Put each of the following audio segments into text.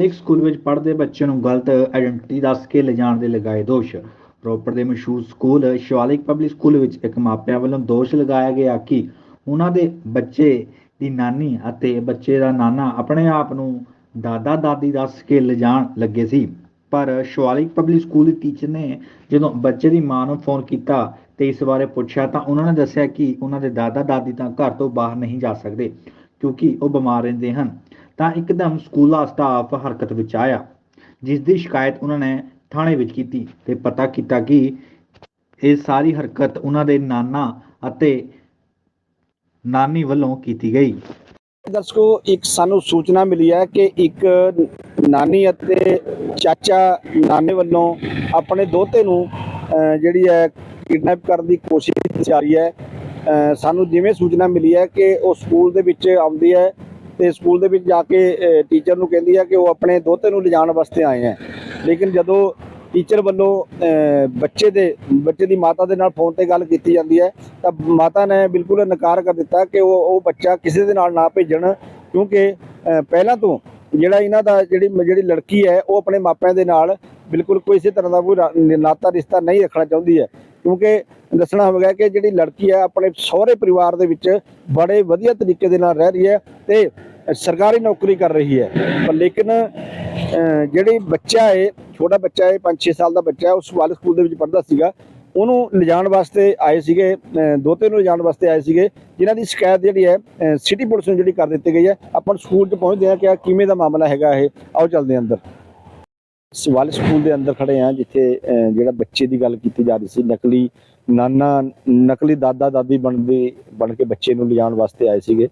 ਇੱਕ ਸਕੂਲ ਵਿੱਚ ਪੜ੍ਹਦੇ ਬੱਚੇ ਨੂੰ ਗਲਤ ਆਇਡੈਂਟੀਟੀ ਦੱਸ ਕੇ ਲਿਜਾਣ ਦੇ ਲਗਾਏ ਦੋਸ਼। ਰੋਪੜ ਦੇ ਮਸ਼ਹੂਰ ਸਕੂਲ ਸ਼ਿਵਾਲਿਕ ਪਬਲਿਕ ਸਕੂਲ ਵਿੱਚ ਇੱਕ ਮਾਪਿਆਂ ਵੱਲੋਂ ਦੋਸ਼ ਲਗਾਇਆ ਗਿਆ ਕਿ ਉਹਨਾਂ ਦੇ ਬੱਚੇ ਦੀ ਨਾਨੀ ਅਤੇ ਬੱਚੇ ਦਾ ਨਾਨਾ ਆਪਣੇ ਆਪ ਨੂੰ ਦਾਦਾ ਦਾਦੀ ਦੱਸ ਕੇ ਲਿਜਾਣ ਲੱਗੇ ਸੀ। ਪਰ ਸ਼ਿਵਾਲਿਕ ਪਬਲਿਕ ਸਕੂਲ ਦੀ ਟੀਚਰ ਨੇ ਜਦੋਂ ਬੱਚੇ ਦੀ ਮਾਂ ਨੂੰ ਫੋਨ ਕੀਤਾ ਤੇ ਇਸ ਬਾਰੇ ਪੁੱਛਿਆ ਤਾਂ ਉਹਨਾਂ ਨੇ ਦੱਸਿਆ ਕਿ ਉਹਨਾਂ ਦੇ ਦਾਦਾ ਦਾਦੀ ਤਾਂ ਘਰ ਤੋਂ ਬਾਹਰ ਨਹੀਂ ਜਾ ਸਕਦੇ ਕਿਉਂਕਿ ਉਹ ਬਿਮਾਰ ਰਹਿੰਦੇ ਹਨ। ਤਾਂ ਇੱਕਦਮ ਸਕੂਲਾ ਸਟਾਫ ਹਰਕਤ ਵਿੱਚ ਆਇਆ ਜਿਸ ਦੀ ਸ਼ਿਕਾਇਤ ਉਹਨਾਂ ਨੇ ਥਾਣੇ ਵਿੱਚ ਕੀਤੀ ਤੇ ਪਤਾ ਕੀਤਾ ਕਿ ਇਹ ਸਾਰੀ ਹਰਕਤ ਉਹਨਾਂ ਦੇ ਨਾਨਾ ਅਤੇ ਨਾਨੀ ਵੱਲੋਂ ਕੀਤੀ ਗਈ। ਦਰਸ਼ਕੋ, ਇੱਕ ਸਾਨੂੰ ਸੂਚਨਾ ਮਿਲੀ ਹੈ ਕਿ ਇੱਕ ਨਾਨੀ ਅਤੇ ਚਾਚਾ ਨਾਨੇ ਵੱਲੋਂ ਆਪਣੇ ਦੋਤੇ ਨੂੰ ਜਿਹੜੀ ਹੈ ਕਿਡਨੈਪ ਕਰਨ ਦੀ ਕੋਸ਼ਿਸ਼ ਕੀਤੀ ਜਾ ਰਹੀ ਹੈ। ਸਾਨੂੰ ਜਿਵੇਂ ਸੂਚਨਾ ਮਿਲੀ ਹੈ ਕਿ ਉਹ ਸਕੂਲ ਦੇ ਵਿੱਚ ਆਉਂਦੀ ਹੈ ਤੇ ਸਕੂਲ ਦੇ ਵਿੱਚ ਜਾ ਕੇ ਟੀਚਰ ਨੂੰ ਕਹਿੰਦੀ ਹੈ ਕਿ ਉਹ ਆਪਣੇ ਦੋਤੇ ਨੂੰ ਲਿਜਾਣ ਵਾਸਤੇ ਆਏ ਹੈ ਲੇਕਿਨ ਜਦੋਂ ਟੀਚਰ ਵੱਲੋਂ ਬੱਚੇ ਦੇ, ਬੱਚੇ ਦੀ ਮਾਤਾ ਦੇ ਨਾਲ ਫੋਨ ਤੇ ਗੱਲ ਕੀਤੀ ਜਾਂਦੀ ਹੈ, ਤਾਂ ਮਾਤਾ ਨੇ ਬਿਲਕੁਲ ਇਨਕਾਰ ਕਰ ਦਿੱਤਾ ਕਿ ਉਹ ਉਹ ਬੱਚਾ ਕਿਸੇ ਦੇ ਨਾਲ ਨਾ ਭੇਜਣ, ਕਿਉਂਕਿ ਪਹਿਲਾਂ ਤੋਂ ਜਿਹੜਾ ਇਹਨਾਂ ਦਾ ਜਿਹੜੀ ਜਿਹੜੀ ਲੜਕੀ ਹੈ, ਉਹ ਆਪਣੇ ਮਾਪਿਆਂ ਦੇ ਨਾਲ ਬਿਲਕੁਲ ਕੋਈ ਇਸੇ ਤਰ੍ਹਾਂ ਦਾ ਕੋਈ ਨਾਤਾ ਰਿਸ਼ਤਾ ਨਹੀਂ ਰੱਖਣਾ ਚਾਹੁੰਦੀ ਹੈ। ਕਿਉਂਕਿ ਦੱਸਣਾ ਹੋਵੇਗਾ ਕਿ ਜਿਹੜੀ ਲੜਕੀ ਹੈ, ਆਪਣੇ ਸਹੁਰੇ ਪਰਿਵਾਰ ਦੇ ਵਿੱਚ ਬੜੇ ਵਧੀਆ ਤਰੀਕੇ ਦੇ ਨਾਲ ਰਹਿ ਰਹੀ ਹੈ ਤੇ ਸਰਕਾਰੀ ਨੌਕਰੀ ਕਰ ਰਹੀ ਹੈ। ਪਰ ਲੇਕਿਨ ਅਹ, ਜਿਹੜੀ ਬੱਚਾ ਹੈ ਛੋਟਾ ਬੱਚਾ ਹੈ 5-6 ਸਾਲ ਦਾ ਬੱਚਾ ਉਸ ਉਹ ਸਕੂਲ ਦੇ ਵਿੱਚ ਪੜ੍ਹਦਾ ਸੀਗਾ। ਉਹਨੂੰ ਲਿਜਾਣ ਵਾਸਤੇ ਆਏ ਸੀਗੇ ਅਹ, ਦੋਤੇ ਨੂੰ ਲਿਜਾਣ ਵਾਸਤੇ ਆਏ ਸੀਗੇ ਜਿਨ੍ਹਾਂ ਦੀ ਸ਼ਿਕਾਇਤ ਜਿਹੜੀ ਹੈ ਸਿਟੀ ਪੁਲਿਸ ਨੂੰ ਜਿਹੜੀ ਕਰ ਦਿੱਤੀ ਗਈ ਹੈ। ਆਪਾਂ ਸਕੂਲ 'ਚ ਪਹੁੰਚਦੇ ਹਾਂ ਕਿ ਕਿਵੇਂ ਦਾ ਮਾਮਲਾ ਹੈਗਾ ਇਹ? ਆਓ ਚੱਲਦੇ ਹਾਂ ਅੰਦਰ। ਸਵਾਲ ਸਕੂਲ ਦੇ ਅੰਦਰ ਖੜੇ ਆ ਜਿੱਥੇ ਜਿਹੜਾ ਬੱਚੇ ਦੀ ਗੱਲ ਕੀਤੀ ਜਾ ਰਹੀ ਸੀ ਨਕਲੀ ਨਾਨਾ ਨਕਲੀ ਦਾਦਾ ਦਾਦੀ ਬਣਦੇ ਬਣ ਕੇ ਬੱਚੇ ਨੂੰ ਲਿਜਾਣ ਵਾਸਤੇ ਆਏ ਸੀਗੇ।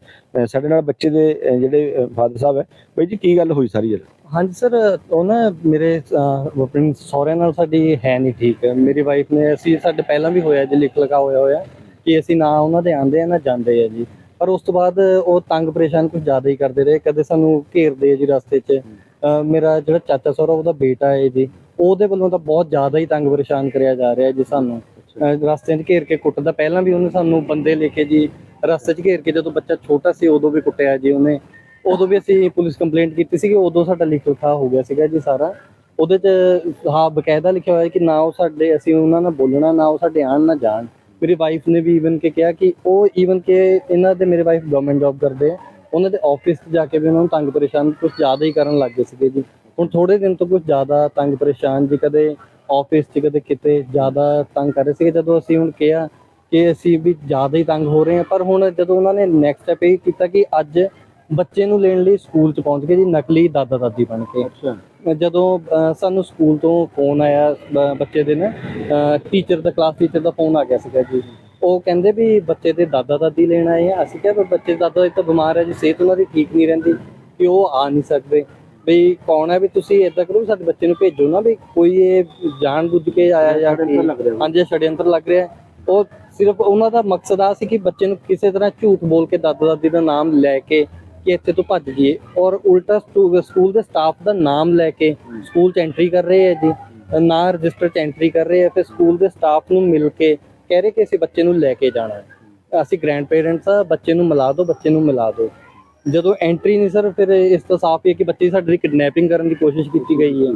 ਸਾਡੇ ਨਾਲ ਬੱਚੇ ਦੇ ਜਿਹੜੇ ਫਾਦਰ ਸਾਹਿਬ ਹੈ ਬਈ ਜੀ ਕੀ ਗੱਲ ਹੋਈ ਸਾਰੀ ਇਹ? ਹਾਂਜੀ ਸਰ ਉਹ ਨਾ ਮੇਰੇ ਅਹ, ਸਹੁਰਿਆਂ ਨਾਲ ਸਾਡੀ ਹੈ ਨਹੀਂ ਠੀਕ। ਮੇਰੀ ਵਾਈਫ ਨੇ ਅਸੀਂ ਸਾਡੇ ਪਹਿਲਾਂ ਵੀ ਹੋਇਆ ਜੀ ਲਿਖ ਲਗਾ ਹੋਇਆ ਹੋਇਆ ਕਿ ਅਸੀਂ ਨਾ ਉਹਨਾਂ ਦੇ ਆਂਦੇ ਆ ਨਾ ਜਾਂਦੇ ਆ ਜੀ। ਪਰ ਉਸ ਤੋਂ ਬਾਅਦ ਉਹ ਤੰਗ ਪਰੇਸ਼ਾਨ ਕੁਝ ਜ਼ਿਆਦਾ ਹੀ ਕਰਦੇ ਰਹੇ ਕਦੇ ਸਾਨੂੰ ਘੇਰਦੇ ਆ ਜੀ ਰਸਤੇ 'ਚ। ਮੇਰਾ ਜਿਹੜਾ ਚਾਚਾ ਸਹੁਰਾ ਉਹਦਾ ਬੇਟਾ ਹੈ ਜੀ ਉਹਦੇ ਵੱਲੋਂ ਤਾਂ ਬਹੁਤ ਜ਼ਿਆਦਾ ਹੀ ਤੰਗ ਪਰੇਸ਼ਾਨ ਕਰਿਆ ਜਾ ਰਿਹਾ ਜੀ ਸਾਨੂੰ। ਰਸਤੇ 'ਚ ਘੇਰ ਕੇ ਕੁੱਟਦਾ ਪਹਿਲਾਂ ਵੀ ਉਹਨੇ ਸਾਨੂੰ ਬੰਦੇ ਲੈ ਕੇ ਜੀ ਰਸਤੇ 'ਚ ਘੇਰ ਕੇ ਜਦੋਂ ਬੱਚਾ ਛੋਟਾ ਸੀ ਉਦੋਂ ਵੀ ਕੁੱਟਿਆ ਜੀ ਉਹਨੇ। ਉਦੋਂ ਵੀ ਅਸੀਂ ਪੁਲਿਸ ਕੰਪਲੇਂਟ ਕੀਤੀ ਸੀ ਕਿ ਉਦੋਂ ਸਾਡਾ ਲਿਖ ਲਿਖਾ ਹੋ ਗਿਆ ਸੀਗਾ ਜੀ ਸਾਰਾ। ਉਹਦੇ 'ਚ ਹਾਂ ਬਕਾਇਦਾ ਲਿਖਿਆ ਹੋਇਆ ਕਿ ਨਾ ਉਹ ਸਾਡੇ ਅਸੀਂ ਉਹਨਾਂ ਨਾਲ ਬੋਲਣਾ ਨਾ ਉਹ ਸਾਡੇ ਆਣ ਨਾ ਜਾਣ। ਮੇਰੀ ਵਾਈਫ ਨੇ ਵੀ ਈਵਨ ਕਿ ਕਿਹਾ ਕਿ ਉਹ ਈਵਨ ਕਿ ਇਹਨਾਂ ਦੇ ਮੇਰੇ ਵਾਈਫ ਗਵਰਨਮੈਂਟ ਜੌਬ ਕਰਦੇ ਆ। ਉਹਨਾਂ ਦੇ ਆਫਿਸ 'ਚ ਜਾ ਕੇ ਵੀ ਉਹਨਾਂ ਨੂੰ ਤੰਗ ਪਰੇਸ਼ਾਨ ਕੁਝ ਜ਼ਿਆਦਾ ਹੀ ਕਰਨ ਲੱਗ ਗਏ ਸੀਗੇ ਜੀ। ਹੁਣ ਥੋੜੇ ਦਿਨ ਤੋਂ ਕੁਝ ਜ਼ਿਆਦਾ ਤੰਗ ਪਰੇਸ਼ਾਨ ਜੀ ਕਦੇ ਆਫਿਸ 'ਚ ਕਦੇ ਕਿਤੇ ਜ਼ਿਆਦਾ ਤੰਗ ਕਰ ਰਹੇ ਸੀਗੇ। ਜਦੋਂ ਅਸੀਂ ਹੁਣ ਕਿਹਾ ਕਿ ਅਸੀਂ ਵੀ ਜ਼ਿਆਦਾ ਹੀ ਤੰਗ ਹੋ ਰਹੇ ਹਾਂ ਪਰ ਹੁਣ ਜਦੋਂ ਉਹਨਾਂ ਨੇ ਨੈਕਸਟ ਸਟੈਪ ਇਹ ਕੀਤਾ ਕਿ ਅੱਜ ਬੱਚੇ ਨੂੰ ਲੈਣ ਲਈ ਸਕੂਲ 'ਚ ਪਹੁੰਚ ਗਏ ਜੀ ਨਕਲੀ ਦਾਦਾ ਦਾਦੀ ਬਣ ਕੇ। ਜਦੋਂ ਸਾਨੂੰ ਸਕੂਲ ਤੋਂ ਫੋਨ ਆਇਆ ਬੱਚੇ ਦੇ ਨਾ ਟੀਚਰ ਦਾ ਕਲਾਸ ਟੀਚਰ ਦਾ ਫੋਨ ਆ ਗਿਆ ਸੀਗਾ ਜੀ। ਉਹ ਕਹਿੰਦੇ ਵੀ ਬੱਚੇ ਦੇ ਦਾਦਾ ਦਾਦੀ ਲੈਣ ਆਏ ਆ। ਅਸੀਂ ਕਿਹਾ ਵੀ ਬੱਚੇ ਦਾਦਾ ਦਾਦੀ ਤਾਂ ਬਿਮਾਰ ਹੈ ਜੀ ਸਿਹਤ ਉਹਨਾਂ ਦੀ ਠੀਕ ਨਹੀਂ ਰਹਿੰਦੀ ਕਿ ਉਹ ਆ ਨਹੀਂ ਸਕਦੇ। ਵੀ ਕੌਣ ਹੈ ਵੀ ਤੁਸੀਂ ਇਦਾਂ ਕਰੋ ਵੀ ਸਾਡੇ ਬੱਚੇ ਨੂੰ ਭੇਜੋ ਨਾ ਵੀ ਕੋਈ ਇਹ ਜਾਣ ਬੁੱਝ ਕੇ ਆਇਆ ਜਾਂ ਹਾਂਜੀ ਛੜਿਅੰਤਰ ਲੱਗ ਰਿਹਾ। ਉਹ ਸਿਰਫ ਉਹਨਾਂ ਦਾ ਮਕਸਦ ਆ ਸੀ ਕਿ ਬੱਚੇ ਨੂੰ ਕਿਸੇ ਤਰ੍ਹਾਂ ਝੂਠ ਬੋਲ ਕੇ ਦਾਦਾ ਦਾਦੀ ਦਾ ਨਾਮ ਲੈ ਕੇ ਕਿ ਇੱਥੇ ਤੋਂ ਭੱਜ ਜੀਏ ਔਰ ਉਲਟਾ ਸਕੂਲ ਦੇ ਸਟਾਫ ਦਾ ਨਾਮ ਲੈ ਕੇ ਸਕੂਲ ਚ ਐਂਟਰੀ ਕਰ ਰਹੇ ਹੈ ਜੀ। ਨਾ ਰਜਿਸਟਰ ਚ ਐਂਟਰੀ ਕਰ ਰਹੇ ਹੈ ਫਿਰ ਸਕੂਲ ਦੇ ਸਟਾਫ ਨੂੰ ਮਿਲ ਕੇ ਕਹਿ ਰਹੇ ਕਿ ਅਸੀਂ ਬੱਚੇ ਨੂੰ ਲੈ ਕੇ ਜਾਣਾ ਹੈ। ਅਸੀਂ ਗ੍ਰੈਂਡ ਪੇਰੈਂਟਸ ਆ, ਬੱਚੇ ਨੂੰ ਮਿਲਾ ਦਿਓ, ਬੱਚੇ ਨੂੰ ਮਿਲਾ ਦਿਓ। ਜਦੋਂ ਐਂਟਰੀ ਨਹੀਂ ਸਰ, ਫਿਰ ਇਸ ਤੋਂ ਸਾਫ਼ ਹੀ ਹੈ ਕਿ ਬੱਚੇ ਦੀ ਸਾਡੀ ਕਿਡਨੈਪਿੰਗ ਕਰਨ ਦੀ ਕੋਸ਼ਿਸ਼ ਕੀਤੀ ਗਈ ਹੈ।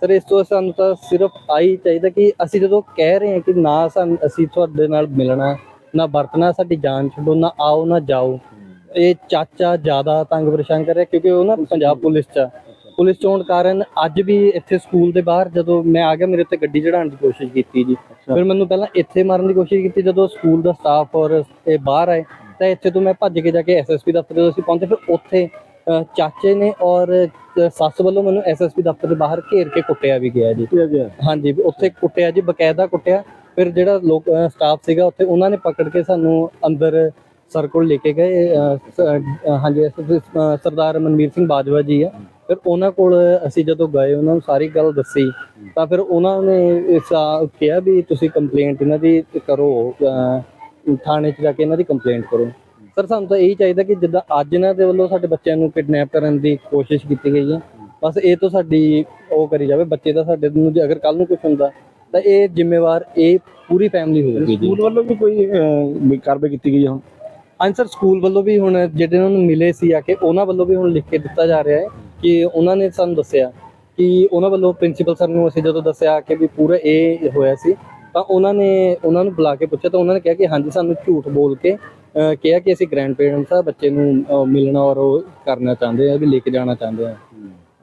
ਸਰ, ਇਸ ਤੋਂ ਸਾਨੂੰ ਤਾਂ ਸਿਰਫ ਆਹੀ ਚਾਹੀਦਾ ਕਿ ਅਸੀਂ ਜਦੋਂ ਕਹਿ ਰਹੇ ਹਾਂ ਕਿ ਨਾ ਸਾਨੂੰ, ਅਸੀਂ ਤੁਹਾਡੇ ਨਾਲ ਮਿਲਣਾ, ਨਾ ਵਰਤਣਾ ਸਾਡੀ ਜਾਨ ਛੱਡੋ, ਨਾ ਆਓ, ਨਾ ਜਾਓ। ਇਹ ਚਾਚਾ ਜ਼ਿਆਦਾ ਤੰਗ ਪਰੇਸ਼ਾਨ ਕਰ ਰਿਹਾ ਕਿਉਂਕਿ ਉਹ ਨਾ ਪੰਜਾਬ ਪੁਲਿਸ ਚ ਪੁਲਿਸ ਚੋਣ ਕਾਰਨ ਅੱਜ ਵੀ ਇੱਥੇ ਸਕੂਲ ਦੇ ਬਾਹਰ ਜਦੋਂ ਮੈਂ ਆ ਗਿਆ ਮੇਰੇ ਉੱਤੇ ਗੱਡੀ ਚੜਾਉਣ ਦੀ ਕੋਸ਼ਿਸ਼ ਕੀਤੀ ਜੀ। ਫਿਰ ਮੈਨੂੰ ਪਹਿਲਾਂ ਇੱਥੇ ਮਾਰਨ ਦੀ ਕੋਸ਼ਿਸ਼ ਕੀਤੀ ਜਦੋਂ ਸਕੂਲ ਦਾ ਸਟਾਫ ਔਰ ਇਹ ਬਾਹਰ ਆਏ ਤਾਂ ਇੱਥੇ ਤੋਂ ਮੈਂ ਭੱਜ ਕੇ ਜਾ ਕੇ ਐਸਐਸਪੀ ਦਫ਼ਤਰ ਜਦੋਂ ਅਸੀਂ ਪਹੁੰਚੇ ਫਿਰ ਉੱਥੇ ਚਾਚੇ ਨੇ ਔਰ ਸੱਸ ਵੱਲੋਂ ਮੈਨੂੰ ਐਸਐਸਪੀ ਦਫ਼ਤਰ ਦੇ ਬਾਹਰ ਘੇਰ ਕੇ ਕੁੱਟਿਆ ਵੀ ਗਿਆ ਜੀ। ਹਾਂਜੀ ਉੱਥੇ ਕੁੱਟਿਆ ਜੀ ਬਕਾਇਦਾ ਕੁੱਟਿਆ। ਫਿਰ ਜਿਹੜਾ ਲੋਕ ਸਟਾਫ ਸੀਗਾ ਉੱਥੇ ਉਹਨਾਂ ਨੇ ਪਕੜ ਕੇ ਸਾਨੂੰ ਅੰਦਰ ਸਰ ਕੋਲ ਲੈ ਕੇ ਗਏ। ਹਾਂਜੀ ਸਰਦਾਰ ਮਨਵੀਰ ਸਿੰਘ ਬਾਜਵਾ ਜੀ ਆ। ਫਿਰ ਉਹਨਾਂ ਕੋਲ ਅਸੀਂ ਜਦੋਂ ਗਏ ਉਹਨਾਂ ਨੂੰ ਸਾਰੀ ਗੱਲ ਦੱਸੀ ਤਾਂ ਫਿਰ ਉਹਨਾਂ ਨੇ ਕਿਹਾ ਵੀ ਤੁਸੀਂ ਕੰਪਲੇਂਟ ਇਹਨਾਂ ਦੀ ਕਰੋ ਥਾਣੇ 'ਚ ਜਾ ਕੇ ਇਹਨਾਂ ਦੀ ਕੰਪਲੇਂਟ ਕਰੋ। ਸਰ ਸਾਨੂੰ ਤਾਂ ਇਹੀ ਚਾਹੀਦਾ ਕਿ ਜਿੱਦਾਂ ਅੱਜ ਇਹਨਾਂ ਦੇ ਵੱਲੋਂ ਸਾਡੇ ਬੱਚਿਆਂ ਨੂੰ ਕਿਡਨੈਪ ਕਰਨ ਦੀ ਕੋਸ਼ਿਸ਼ ਕੀਤੀ ਗਈ ਹੈ ਬਸ ਇਹ ਤੋਂ ਸਾਡੀ ਉਹ ਕਰੀ ਜਾਵੇ ਬੱਚੇ ਦਾ ਸਾਡੇ ਨੂੰ ਜੇ ਅਗਰ ਕੱਲ ਨੂੰ ਕੁਝ ਹੁੰਦਾ ਤਾਂ ਇਹ ਜ਼ਿੰਮੇਵਾਰ ਇਹ ਪੂਰੀ ਫੈਮਿਲੀ ਹੋਊਗੀ ਜੀ ਸਕੂਲ ਵੱਲੋਂ ਵੀ ਕੋਈ ਕਾਰਵਾਈ ਕੀਤੀ ਗਈ ਹੈ ਹੁਣ? ਹਾਂਜੀ ਸਰ ਸਕੂਲ ਵੱਲੋਂ ਵੀ ਹੁਣ ਜਿਹੜੇ ਉਹਨਾਂ ਨੂੰ ਮਿਲੇ ਸੀ ਆ ਕੇ ਉਹਨਾਂ ਵੱਲੋਂ ਵੀ ਹੁਣ ਲਿਖ ਕੇ ਦਿੱਤਾ ਜਾ ਰਿਹਾ ਹੈ। ਕਿ ਉਹਨਾਂ ਨੇ ਸਾਨੂੰ ਦੱਸਿਆ ਕਿ ਉਹਨਾਂ ਵੱਲੋਂ ਪ੍ਰਿੰਸੀਪਲ ਸਰ ਨੂੰ ਅਸੀਂ ਜਦੋਂ ਦੱਸਿਆ ਕਿ ਵੀ ਪੂਰਾ ਇਹ ਹੋਇਆ ਸੀ ਤਾਂ ਉਹਨਾਂ ਨੇ ਉਹਨਾਂ ਨੂੰ ਬੁਲਾ ਕੇ ਪੁੱਛਿਆ ਤਾਂ ਉਹਨਾਂ ਨੇ ਕਿਹਾ ਕਿ ਹਾਂਜੀ ਸਾਨੂੰ ਝੂਠ ਬੋਲ ਕੇ ਕਿਹਾ ਕਿ ਅਸੀਂ ਗ੍ਰੈਂਡ ਪੇਰੈਂਟਸ ਆ ਬੱਚੇ ਨੂੰ ਮਿਲਣਾ ਔਰ ਉਹ ਕਰਨਾ ਚਾਹੁੰਦੇ ਆ ਵੀ ਲੈ ਕੇ ਜਾਣਾ ਚਾਹੁੰਦੇ ਆ।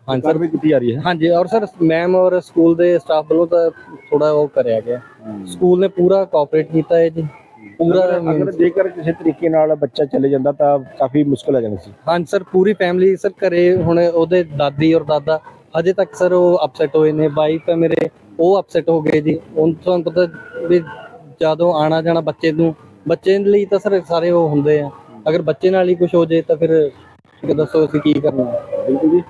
ਹਾਂਜੀ ਸਰ ਕਾਰਵਾਈ ਕੀਤੀ ਜਾ ਰਹੀ ਹੈ? ਹਾਂਜੀ ਔਰ ਸਰ ਮੈਮ ਔਰ ਸਕੂਲ ਦੇ ਸਟਾਫ ਵੱਲੋਂ ਤਾਂ ਥੋੜਾ ਉਹ ਕਰਿਆ ਗਿਆ। ਸਕੂਲ ਨੇ ਪੂਰਾ ਕੋਆਪਰੇਟ ਕੀਤਾ ਹੈ ਜੀ। ਪੂਰਾ ਅਗਰ ਜੇਕਰ ਕਿਸੇ ਤਰੀਕੇ ਨਾਲ ਬੱਚਾ ਚਲੇ ਜਾਂਦਾ ਤਾਂ ਕਾਫੀ ਮੁਸ਼ਕਲ ਆ ਜਾਣੀ ਸੀ। ਹਾਂਜੀ ਸਰ ਪੂਰੀ ਫੈਮਿਲੀ ਸਰ ਘਰੇ ਹੁਣ ਉਹਦੇ ਦਾਦੀ ਔਰ ਦਾਦਾ ਹਜੇ ਤੱਕ ਸਰ ਉਹ ਅਪਸੈਟ ਹੋਏ ਨੇ। ਵਾਈਫ ਹੈ ਮੇਰੇ ਉਹ ਅਪਸੈਟ ਹੋ ਗਏ ਜੀ। ਹੁਣ ਤੁਹਾਨੂੰ ਪਤਾ ਵੀ ਜਦੋਂ ਆਣਾ ਜਾਣਾ ਬੱਚੇ ਨੂੰ ਬੱਚੇ ਲਈ ਤਾਂ ਸਰ ਸਾਰੇ ਉਹ ਹੁੰਦੇ ਆ। ਅਗਰ ਬੱਚੇ ਨਾਲ ਹੀ ਕੁਝ ਹੋ ਜੇ ਤਾਂ ਫਿਰ ਕਿ ਦੱਸੋ ਅਸੀਂ ਕੀ ਕਰਨਾ। ਬਿਲਕੁਲ ਜੀ।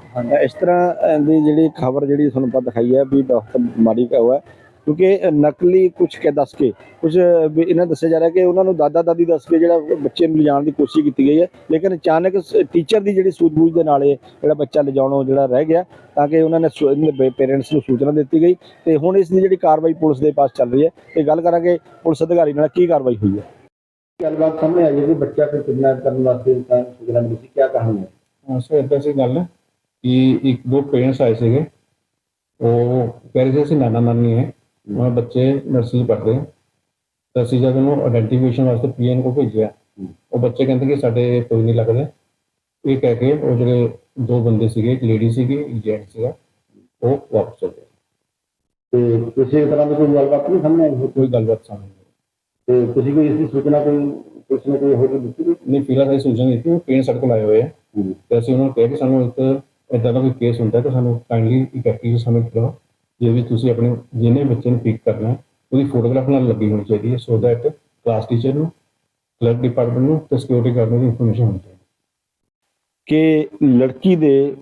ਇਸ ਤਰ੍ਹਾਂ ਦੀ ਜਿਹੜੀ ਖਬਰ ਜਿਹੜੀ ਤੁਹਾਨੂੰ ਪਤਾ ਦਿਖਾਈ ਹੈ ਵੀ ਬਹੁਤ ਮਾੜੀ ਹੋਇਆ ਕਿਉਂਕਿ ਨਕਲੀ ਕੁਝ ਕੇ ਦੱਸ ਕੇ ਕੁਝ ਇਹਨਾਂ ਦੱਸਿਆ ਜਾ ਰਿਹਾ ਕਿ ਉਹਨਾਂ ਨੂੰ ਦਾਦਾ ਦਾਦੀ ਦੱਸ ਕੇ ਜਿਹੜਾ ਬੱਚੇ ਨੂੰ ਲਿਜਾਣ ਦੀ ਕੋਸ਼ਿਸ਼ ਕੀਤੀ ਗਈ ਹੈ। ਲੇਕਿਨ ਅਚਾਨਕ ਟੀਚਰ ਦੀ ਜਿਹੜੀ ਸੂਝ-ਬੂਝ ਦੇ ਨਾਲ ਇਹ ਜਿਹੜਾ ਬੱਚਾ ਲਿਜਾਣੋਂ ਜਿਹੜਾ ਰਹਿ ਗਿਆ ਤਾਂ ਕਿ ਉਹਨਾਂ ਨੇ ਪੇਰੈਂਟਸ ਨੂੰ ਸੂਚਨਾ ਦਿੱਤੀ ਗਈ ਤੇ ਹੁਣ ਇਸ ਦੀ ਜਿਹੜੀ ਕਾਰਵਾਈ ਪੁਲਿਸ ਦੇ ਪਾਸ ਚੱਲ ਰਹੀ ਹੈ। ਇਹ ਗੱਲ ਕਰਾਂਗੇ ਪੁਲਿਸ ਅਧਿਕਾਰੀ ਨਾਲ ਕੀ ਕਾਰਵਾਈ ਹੋਈ ਹੈ। ਗੱਲਬਾਤ ਸਾਹਮਣੇ ਆਈ ਹੈ ਕਿ ਬੱਚਾ ਕੋਈ ਕਿਡਨੈਪ ਕਰਨ ਵਾਸਤੇ ਸੂਚਨਾ ਮਿਲੀ ਸੀ ਕੀ ਕਹਾਣੀ ਹੈ। ਹਾਂ ਸੋ ਏਦਾਂ ਸੀ ਗੱਲ ਕਿ ਇੱਕ ਦੋ ਪੇਰੈਂਟਸ ਆਏ ਸੀਗੇ। ਉਹ ਕਹਿ ਰਹੇ ਸੀ ਅਸੀਂ ਨਾਨਾ ਨਾਨੀ ਹੈ। ਉਹਨਾਂ ਦੇ ਬੱਚੇ ਨਰਸਰੀ ਪੜ੍ਹਦੇ ਆ ਤਾਂ ਅਸੀਂ ਜਦ ਉਹਨੂੰ ਆਇਡੈਂਟੀਫਿਕੇਸ਼ਨ ਵਾਸਤੇ ਪੀਐਨ ਕੋ ਭੇਜਿਆ ਉਹ ਬੱਚੇ ਕਹਿੰਦੇ ਕਿ ਸਾਡੇ ਕੋਈ ਨਹੀਂ ਲੱਗਦਾ ਇਹ ਕਹਿ ਕੇ ਉਹ ਜਿਹੜੇ ਦੋ ਬੰਦੇ ਸੀਗੇ ਇੱਕ ਲੇਡੀ ਸੀਗੀ ਇੱਕ ਜੈਂਟ ਸੀਗਾ ਉਹ ਵਾਪਸ ਚਲੇ ਗਏ ਤੇ ਕਿਸੇ ਤਰ੍ਹਾਂ ਦੀ ਕੋਈ ਗੱਲਬਾਤ ਨਹੀਂ ਸਾਹਮਣੇ ਆਈ ਕੋਈ ਗੱਲਬਾਤ ਸਾਹਮਣੇ ਨਹੀਂ ਆਈ। ਤੇ ਤੁਸੀਂ ਕੋਈ ਇਸ ਦੀ ਸੂਚਨਾ ਕੋਈ ਪੁਲਿਸ ਨੇ ਕੋਈ ਹੋਰ ਦਿੱਤੀ ਕੋਈ ਨਹੀਂ ਫਿਲਹਾਲ ਅਸੀਂ ਸੂਚਨਾ ਦਿੱਤੀ ਉਹ ਪੇਰੈਂਟਸ ਸਾਡੇ ਕੋਲ ਆਏ ਹੋਏ ਆ ਤੇ ਅਸੀਂ ਉਹਨਾਂ ਨੂੰ ਕਿਹਾ ਕਿ ਸਾਨੂੰ ਇੱਕ ਇਦਾਂ ਦਾ ਕੋਈ ਕੇਸ ਹੁੰਦਾ ਹੈ ਤਾਂ ਸਾਨੂੰ ਕਾਈਂਡਲੀ ਇੱਕ ਐਪਲੀਕੇਸ਼ਨ ਸਾਨੂੰ ਕਰੋ ਜੇ ਵੀ ਤੁਸੀਂ ਆਪਣੇ, ਜਿਹਨੇ ਬੱਚੇ ਨੂੰ ਪਿਕ ਕਰਨਾ ਉਹਦੀ ਫੋਟੋਗ੍ਰਾਫ ਨਾਲ ਲੱਗੀ ਹੋਣੀ ਚਾਹੀਦੀ ਹੈ ਸੋ ਦੈਟ ਕਲਾਸ ਟੀਚਰ ਨੂੰ ਕਲਰਕ ਡਿਪਾਰਟਮੈਂਟ ਨੂੰ ਤੇ ਸਿਕਿਉਰਿਟੀ ਗਾਰਡ ਨੂੰ ਇਨਫੋਰਮੇਸ਼ਨ ਹੋਣੀ ਹੈ। ਕਿ ਲੜਕੀ ਦੇ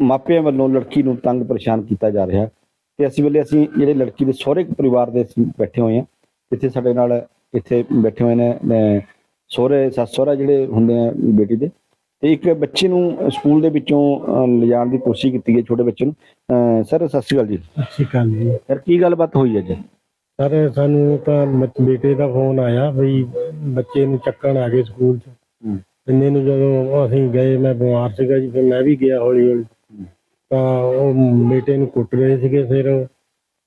ਮਾਪਿਆਂ ਵੱਲੋਂ ਲੜਕੀ ਨੂੰ ਤੰਗ ਪਰੇਸ਼ਾਨ ਕੀਤਾ ਜਾ ਰਿਹਾ ਤੇ ਅਸੀਂ ਵੇਲੇ ਅਸੀਂ ਜਿਹੜੇ ਲੜਕੀ ਦੇ ਸਹੁਰੇ ਪਰਿਵਾਰ ਦੇ ਬੈਠੇ ਹੋਏ ਹਾਂ, ਇੱਥੇ ਸਾਡੇ ਨਾਲ ਇੱਥੇ ਬੈਠੇ ਹੋਏ ਨੇ, ਅਹ ਸਹੁਰੇ, ਸੱਸ ਸਹੁਰਾ ਜਿਹੜੇ ਹੁੰਦੇ ਆ ਬੇਟੀ ਦੇ ਤੇ ਇੱਕ ਬੱਚੇ ਨੂੰ ਸਕੂਲ ਦੇ ਵਿੱਚੋਂ ਲਿਜਾਣ ਦੀ ਕੋਸ਼ਿਸ਼ ਕੀਤੀ ਗਈ ਛੋਟੇ ਬੱਚੇ ਨੂੰ। ਸਰ ਸਤਿ ਸ਼੍ਰੀ ਅਕਾਲ ਜੀ। ਸਤਿ ਸ਼੍ਰੀ ਅਕਾਲ ਜੀ। ਸਰ ਕੀ ਗੱਲਬਾਤ ਹੋਈ ਅੱਜ? ਸਰ ਸਾਨੂੰ ਤਾਂ ਬੇਟੇ ਦਾ ਫੋਨ ਆਇਆ ਵੀ ਬੱਚੇ ਨੂੰ ਚੱਕਣ ਆ ਗਏ ਸਕੂਲ ਚ। ਇੰਨੇ ਨੂੰ ਜਦੋਂ ਅਸੀਂ ਗਏ ਮੈਂ ਬਿਮਾਰ ਸੀਗਾ ਜੀ ਫਿਰ ਮੈਂ ਵੀ ਗਿਆ ਹੌਲੀ ਹੌਲੀ ਤਾਂ ਉਹ ਬੇਟੇ ਨੂੰ ਕੁੱਟ ਰਹੇ ਸੀਗੇ ਫਿਰ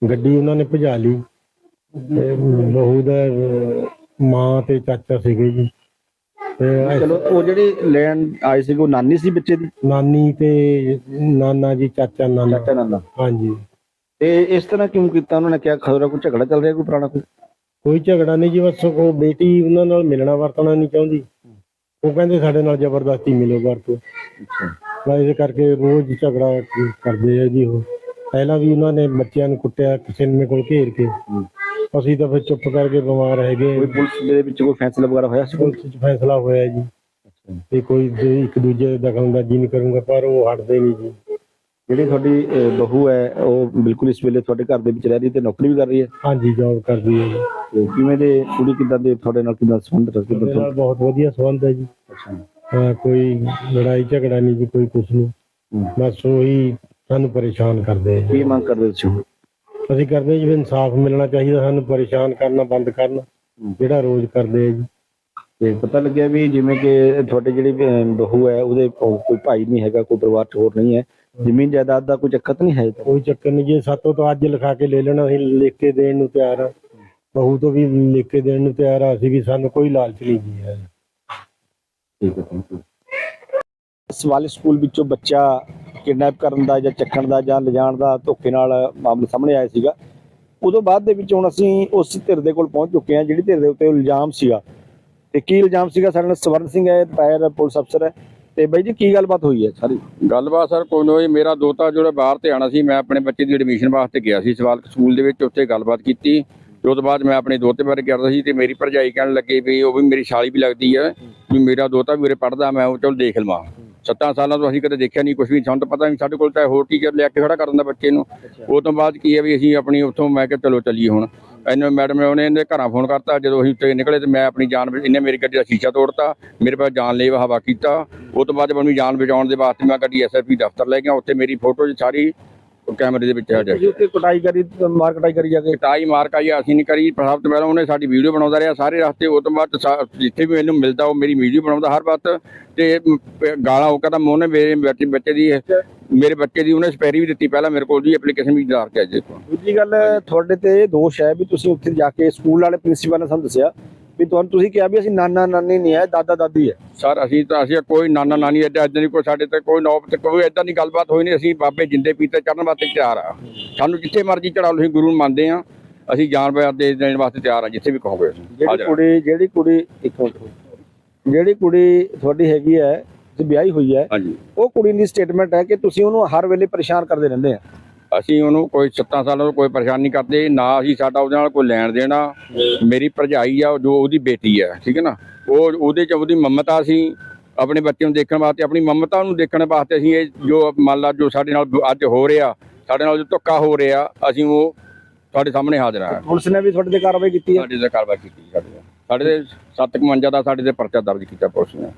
ਗੱਡੀ ਉਹਨਾਂ ਨੇ ਭਜਾ ਲਈ। ਤੇ ਬਹੂ ਦਾ ਮਾਂ ਤੇ ਚਾਚਾ ਸੀਗੇ ਜੀ। ਤੇ ਚਲੋ ਉਹ ਜਿਹੜੇ ਲੈਣ ਆਏ ਸੀ ਉਹ ਨਾਨੀ ਸੀ ਬੱਚੇ ਦੀ? ਨਾਨੀ ਤੇ ਨਾਨਾ ਜੀ ਚਾਚਾ ਨਾਨਾ। ਚਾਚਾ ਨਾਨਾ। ਹਾਂਜੀ। ਤੇ ਇਸ ਤਰ੍ਹਾਂ ਕਿਉਂ ਕੀਤਾ? ਉਹਨਾਂ ਨੇ ਕਿਹਾ ਖਬਰ ਕੋਈ ਝਗੜਾ ਚੱਲ ਰਿਹਾ ਕੋਈ ਪੁਰਾਣਾ ਕੋਈ? ਕੋਈ ਝਗੜਾ ਨਹੀਂ ਜੀ ਬਸ ਉਹ ਬੇਟੀ ਉਹਨਾਂ ਨਾਲ ਮਿਲਣਾ ਵਰਤਣਾ ਨਹੀਂ ਚਾਹੁੰਦੀ। ਉਹ ਕਹਿੰਦੇ ਸਾਡੇ ਨਾਲ ਜ਼ਬਰਦਸਤੀ ਮਿਲੋ ਵਰਤੋ ਬਸ ਇਸ ਕਰਕੇ ਰੋਜ਼ ਝਗੜਾ ਕਰਦੇ ਆ ਜੀ ਉਹ। ਪਹਿਲਾਂ ਵੀ ਉਹਨਾਂ ਨੇ ਬੱਚਿਆਂ ਨੂੰ ਕੁੱਟਿਆ ਕਿਸੇ ਨੇ ਕੋਲ ਘੇਰ ਕੇ। ਅਸੀਂ ਤਾਂ ਫਿਰ ਚੁੱਪ ਕਰਕੇ ਬਿਮਾਰ ਹੈਗੇ ਕੋਈ ਪੁਲਿਸ ਦੇ ਵਿੱਚ ਕੋਈ ਫੈਸਲਾ ਵਗੈਰਾ ਹੋਇਆ ਸੀ? ਪੁਲਿਸ 'ਚ ਫੈਸਲਾ ਹੋਇਆ ਜੀ। ਤੇ ਕੋਈ ਦੇ- ਇੱਕ ਦੂਜੇ ਦੇ ਦਖਲਅੰਦਾਜ਼ੀ ਨਹੀਂ ਕਰੂੰਗਾ ਪਰ ਉਹ ਹਟਦੇ ਨਹੀਂ ਜੀ। ਜਿਹੜੀ ਤੁਹਾਡੀ ਅਹ, ਬਹੂ ਹੈ ਉਹ ਬਿਲਕੁਲ ਇਸ ਵੇਲੇ ਤੁਹਾਡੇ ਘਰ ਦੇ ਵਿੱਚ ਰਹਿ ਰਹੀ ਤੇ ਨੌਕਰੀ ਵੀ ਕਰ ਰਹੀ ਹੈ? ਹਾਂਜੀ ਜੌਬ ਕਰਦੀ ਹੈ ਜੀ। ਤੇ ਕਿਵੇਂ ਦੇ ਕੁੜੀ ਕਿੱਦਾਂ ਦੇ ਤੁਹਾਡੇ ਨਾਲ ਕਿੱਦਾਂ ਸੰਬੰਧ ਰੱਖਦੀ ਉਹਦੇ ਨਾਲ ਬਹੁਤ ਵਧੀਆ ਸੰਬੰਧ ਹੈ ਜੀ। ਅੱਛਾ ਹਾਂ, ਕੋਈ ਲੜਾਈ ਝਗੜਾ ਨਹੀਂ ਜੀ ਕੋਈ ਕੁਛ ਨਹੀਂ। ਬਸ ਉਹੀ ਸਾਨੂੰ ਪਰੇਸ਼ਾਨ ਕਰਦੇ ਆ ਜੀ। ਕੀ ਮੰਗ ਕਰਦੇ ਤੁਸੀਂ ਅਸੀਂ ਕਰਦੇ ਜੀ ਇਨਸਾਫ ਮਿਲਣਾ ਚਾਹੀਦਾ ਸਾਨੂੰ ਪਰੇਸ਼ਾਨ ਕਰਨਾ ਬੰਦ ਕਰਨ ਜਿਹੜਾ ਰੋਜ਼ ਕਰਦੇ ਆ ਜੀ। ਤੇ ਪਤਾ ਲੱਗਿਆ ਵੀ ਜਿਵੇਂ ਕਿ ਤੁਹਾਡੇ ਜਿਹੜੀ ਬਹੂ ਹੈ ਉਹਦੇ ਕੋਈ ਭਾਈ ਨਹੀਂ ਹੈਗਾ ਕੋਈ ਪਰਿਵਾਰ ਚ ਹੋਰ ਨਹੀਂ ਹੈ ਜ਼ਮੀਨ ਜਾਇਦਾਦ ਦਾ ਕੋਈ ਚੱਕਰ ਤਾਂ ਨਹੀਂ ਹੈ ਕੋਈ ਚੱਕਰ ਨਹੀਂ ਜੇ ਸਾਤੋਂ ਤਾਂ ਅੱਜ ਲਿਖਾ ਕੇ ਲੈ ਲੈਣਾ ਅਸੀਂ ਲਿਖ ਕੇ ਦੇਣ ਨੂੰ ਤਿਆਰ ਆ। ਬਹੂ ਤੋਂ ਵੀ ਲਿਖ ਕੇ ਦੇਣ ਨੂੰ ਤਿਆਰ ਆ ਅਸੀਂ ਵੀ ਸਾਨੂੰ ਕੋਈ ਲਾਲਚ ਨਹੀਂ ਜੀ ਹੈ। ਠੀਕ ਹੈ ਥੈਂਕ ਯੂ ਸਵਾਲੀ ਸਕੂਲ ਵਿੱਚੋਂ ਬੱਚਾ ਕਿਡਨੈਪ ਕਰਨ ਦਾ ਜਾਂ ਚੱਕਣ ਦਾ ਜਾਂ ਲਿਜਾਣ ਦਾ ਧੋਖੇ ਨਾਲ ਮਾਮਲਾ ਸਾਹਮਣੇ ਆਇਆ ਸੀਗਾ। ਉਦੋਂ ਬਾਅਦ ਦੇ ਵਿੱਚ ਹੁਣ ਅਸੀਂ ਉਸ ਧਿਰ ਦੇ ਕੋਲ ਪਹੁੰਚ ਚੁੱਕੇ ਹਾਂ, ਜਿਹੜੀ ਧਿਰ ਦੇ ਉੱਤੇ ਇਲਜ਼ਾਮ ਸੀਗਾ। ਤੇ ਕੀ ਇਲਜ਼ਾਮ ਸੀਗਾ? ਸਾਡੇ ਨਾਲ ਸਵਰਨ ਸਿੰਘ ਹੈ, ਰਿਟਾਇਰ ਪੁਲਿਸ ਅਫਸਰ ਹੈ। ਤੇ ਬਾਈ ਜੀ, ਕੀ ਗੱਲਬਾਤ ਹੋਈ ਹੈ ਸਾਰੀ? ਗੱਲਬਾਤ ਸਰ, ਕੋਈ ਨਹੀਂ ਮੇਰਾ ਦੋਤਾ ਜਿਹੜਾ ਬਾਹਰ ਤੇ ਆਣਾ ਸੀ, ਮੈਂ ਆਪਣੇ ਬੱਚੇ ਦੀ ਐਡਮਿਸ਼ਨ ਵਾਸਤੇ ਗਿਆ ਸੀ ਸਵਾਲ ਸਕੂਲ ਦੇ ਵਿੱਚ, ਉੱਥੇ ਗੱਲਬਾਤ ਕੀਤੀ। ਤੇ ਉਹ ਤੋਂ ਬਾਅਦ ਮੈਂ ਆਪਣੇ ਦੋਤੇ ਬਾਰੇ ਕਰਦਾ ਸੀ ਤੇ ਮੇਰੀ ਭਰਜਾਈ ਕਹਿਣ ਲੱਗੀ ਵੀ ਉਹ ਵੀ ਮੇਰੀ ਸ਼ਾਲੀ ਵੀ ਲੱਗਦੀ ਹੈ। ਵੀ ਮੇਰਾ ਦੋਤਾ ਵੀ ਉਰੇ ਪੜਦਾ ਮੈਂ ਉਹ ਚਲ ਦੇਖ ਲਵਾਂ। ਸੱਤਾਂ ਸਾਲਾਂ ਤੋਂ ਅਸੀਂ ਕਦੇ ਦੇਖਿਆ ਨਹੀਂ ਕੁਝ ਵੀ ਸਾਨੂੰ ਤਾਂ ਪਤਾ ਨਹੀਂ ਸਾਡੇ ਕੋਲ ਤਾਂ ਹੋਰ ਟੀਚਰ ਲਿਆ ਕੇ ਖੜਾ ਕਰ ਦਿੰਦਾ ਬੱਚੇ ਨੂੰ। ਉਹ ਤੋਂ ਬਾਅਦ ਕੀ ਹੈ ਵੀ ਅਸੀਂ ਆਪਣੀ ਉੱਥੋਂ ਮੈਂ ਕਿਹਾ ਚਲੋ ਚੱਲੀਏ ਹੁਣ। ਇਹਨੇ ਮੈਡਮ ਨੇ ਉਹਨੇ ਇਹਦੇ ਘਰਾਂ ਫੋਨ ਕਰਤਾ ਜਦੋਂ ਅਸੀਂ ਉੱਤੇ ਨਿਕਲੇ ਤੇ ਮੈਂ ਆਪਣੀ ਜਾਨ ਇਹਨੇ ਮੇਰੀ ਗੱਡੀ ਦਾ ਸ਼ੀਸ਼ਾ ਤੋੜਤਾ ਮੇਰੇ ਪਾਸ ਜਾਨਲੇਵਾ ਹਵਾ ਕੀਤਾ। ਉਹ ਤੋਂ ਬਾਅਦ ਮੈਨੂੰ ਜਾਨ ਬਚਾਉਣ ਦੇ ਵਾਸਤੇ ਮੈਂ ਗੱਡੀ ਐਸਐਸਪੀ ਦਫ਼ਤਰ ਲੈ ਗਿਆ ਉੱਥੇ ਮੇਰੀ ਫੋਟੋ ਸਾਰੀ ਕੈਮਰੇ ਦੇ ਵਿੱਚ ਆ ਜਾਏ ਤੁਸੀਂ ਉੱਤੇ ਕਟਾਈ ਕਰੀ ਮਾਰ ਕਟਾਈ ਕਰੀ ਜਾ ਕੇ? ਕਟਾਈ ਮਾਰ ਕਾਈ ਅਸੀਂ ਨਹੀਂ ਕਰੀ ਪਰ ਸਭ ਤੋਂ ਪਹਿਲਾਂ ਉਹਨੇ ਸਾਡੀ ਵੀਡੀਓ ਬਣਾਉਂਦਾ ਰਿਹਾ ਸਾਰੇ ਰਸਤੇ ਉਹ ਤੋਂ ਬਾਅਦ ਸਾ- ਜਿੱਥੇ ਵੀ ਮੈਨੂੰ ਮਿਲਦਾ ਉਹ ਮੇਰੀ ਵੀਡੀਓ ਬਣਾਉਂਦਾ ਹਰ ਵਕਤ ਤੇ ਮ- ਪ- ਗਾਲਾਂ ਉਹ ਕਹਿੰਦਾ ਮੋਨੇ ਮੇਰੇ ਬੱਚੇ ਬੱਚੇ ਦੀ ਮੇਰੇ ਬੱਚੇ ਦੀ ਉਹਨੇ ਸਪੈਰੀ ਵੀ ਦਿੱਤੀ ਪਹਿਲਾਂ ਮੇਰੇ ਕੋਲ ਦੀ ਐਪਲੀਕੇਸ਼ਨ ਵੀ ਦਾਰ ਕੇ ਅਜੇ ਦੂਜੀ ਗੱਲ ਤੁਹਾਡੇ ਤੇ ਇਹ ਦੋਸ਼ ਹੈ ਵੀ ਤੁਸੀਂ ਉੱਥੇ ਜਾ ਕੇ ਸਕੂਲ ਵਾਲੇ ਪ੍ਰਿੰਸੀਪਲ ਨੇ ਸਾਨੂੰ ਦੱਸਿਆ ਵੀ ਤੁਹਾਨੂੰ ਤੁਸੀਂ ਕਿਹਾ ਵੀ ਅਸੀਂ ਨਾਨਾ ਨਾਨੀ ਨਹੀਂ ਹੈ ਦਾਦਾ ਦਾਦੀ ਹੈ। ਸਰ ਅਸੀਂ ਤਾਂ ਅਸੀਂ ਕੋਈ ਨਾਨਾ ਨਾਨੀ ਏਦਾਂ ਏਦਾਂ ਦੀ ਕੋਈ ਸਾਡੇ ਤੇ ਕੋਈ ਨੌਬਤ ਤੇ ਕੋਈ ਏਦਾਂ ਦੀ ਗੱਲਬਾਤ ਹੋਈ ਨਹੀਂ ਅਸੀਂ ਬਾਬੇ ਜਿੰਦੇ ਪੀਤੇ ਚੜਨ ਵਾਸਤੇ ਤਿਆਰ ਆ। ਸਾਨੂੰ ਜਿੱਥੇ ਮਰਜ਼ੀ ਚੜਾ ਲਓ ਅਸੀਂ ਗੁਰੂ ਨੂੰ ਮੰਨਦੇ ਆ ਅਸੀਂ ਜਾਨ ਬਿਆਰ ਦੇ ਦੇਣ ਵਾਸਤੇ ਤਿਆਰ ਆ ਜਿੱਥੇ ਵੀ ਕਹੋਗੇ ਜਿਹੜੀ। ਕੁੜੀ ਜਿਹੜੀ ਕੁੜੀ ਇੱਕ ਜਿਹੜੀ ਕੁੜੀ ਤੁਹਾਡੀ ਹੈਗੀ ਹੈ ਤੇ ਵਿਆਹੀ ਹੋਈ ਹੈ ਉਹ ਕੁੜੀ ਦੀ ਸਟੇਟਮੈਂਟ ਹੈ ਕਿ ਤੁਸੀਂ ਉਹਨੂੰ ਹਰ ਵੇਲੇ ਪਰੇਸ਼ਾਨ ਕਰਦੇ ਰਹਿੰਦੇ ਆ। ਅਸੀਂ ਉਹਨੂੰ ਕੋਈ 7 ਸਾਲਾਂ ਤੋਂ ਕੋਈ ਪਰੇਸ਼ਾਨ ਨਹੀਂ ਕਰਦੇ ਨਾ ਅਸੀਂ ਸਾਡਾ ਉਹਦੇ ਨਾਲ ਕੋਈ ਲੈਣ ਦੇਣਾ। ਮੇਰੀ ਭਰਜਾਈ ਆ ਜੋ ਉਹਦੀ ਬੇਟੀ ਆ ਠੀਕ ਹੈ ਨਾ? ਉਹ ਉਹਦੇ ਚ ਉਹਦੀ ਮਮਤਾ ਸੀ। ਆਪਣੇ ਬੱਚੇ ਨੂੰ ਦੇਖਣ ਵਾਸਤੇ ਆਪਣੀ ਮਮਤਾ ਨੂੰ ਦੇਖਣ ਵਾਸਤੇ ਅਸੀਂ ਇਹ ਜੋ ਮੰਨ ਲਾ ਜੋ ਸਾਡੇ ਨਾਲ ਅੱਜ ਹੋ ਰਿਹਾ ਸਾਡੇ ਨਾਲ ਜੋ ਧੱਕਾ ਹੋ ਰਿਹਾ ਅਸੀਂ ਉਹ ਤੁਹਾਡੇ ਸਾਹਮਣੇ ਹਾਜ਼ਰ ਆ। ਪੁਲਿਸ ਨੇ ਵੀ ਤੁਹਾਡੇ ਤੇ ਕਾਰਵਾਈ ਕੀਤੀ ਹੈ? ਸਾਡੇ ਤੇ ਕਾਰਵਾਈ ਕੀਤੀ ਸਾਡੇ। ਸਾਡੇ ਤੇ 751 ਦਾ ਸਾਡੇ ਤੇ ਪਰਚਾ ਦਰਜ ਕੀਤਾ ਪੁਲਿਸ ਨੇ।